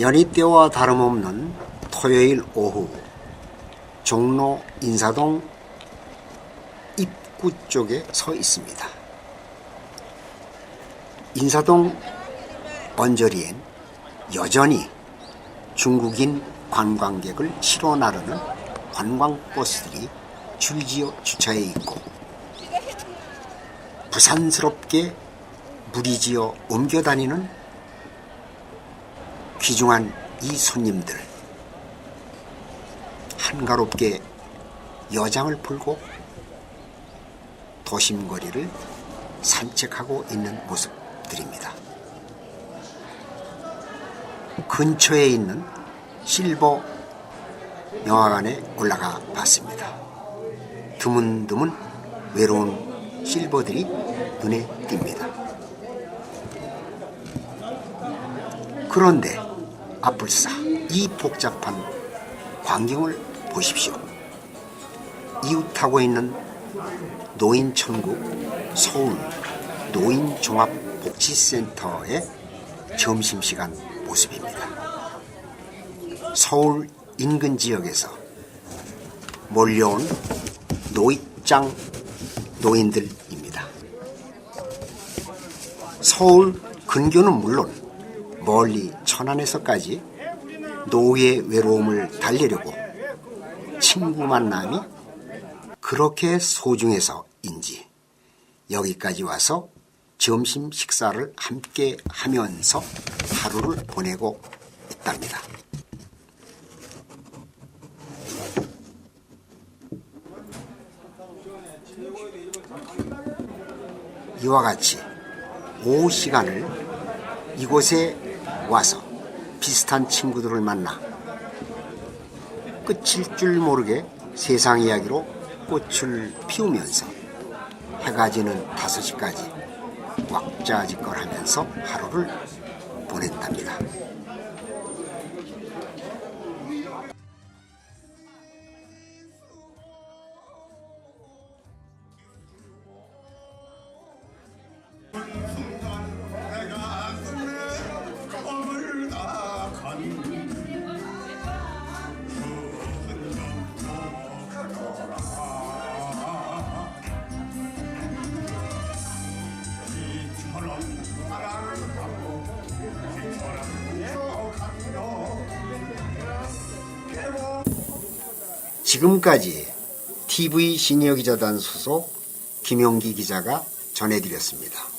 연희 때와 다름없는 토요일 오후 종로 인사동 입구 쪽에 서 있습니다. 인사동 언저리엔 여전히 중국인 관광객을 실어 나르는 관광버스들이 줄지어 주차해 있고 부산스럽게 무리지어 옮겨 다니는 귀중한 이 손님들 한가롭게 여장을 풀고 도심거리를 산책하고 있는 모습들입니다. 근처에 있는 실버 영화관에 올라가 봤습니다. 드문드문 외로운 실버들이 눈에 띕니다. 그런데 앞불싸 이 복잡한 광경을 보십시오. 이웃하고 있는 노인천국 서울 노인종합복지센터의 점심시간 모습입니다. 서울 인근 지역에서 몰려온 노익장 노인들입니다. 서울 근교는 물론 멀리 천안에서까지 노후의 외로움을 달래려고 친구 만남이 그렇게 소중해서인지 여기까지 와서 점심 식사를 함께 하면서 하루를 보내고 있답니다. 이와 같이 오후 시간을 이곳에 와서 비슷한 친구들을 만나 끝일 줄 모르게 세상 이야기로 꽃을 피우면서 해가 지는 5시까지 왁자지껄 하면서 하루를 보낸답니다. 지금까지 TV 시니어 기자단 소속 김용기 기자가 전해드렸습니다.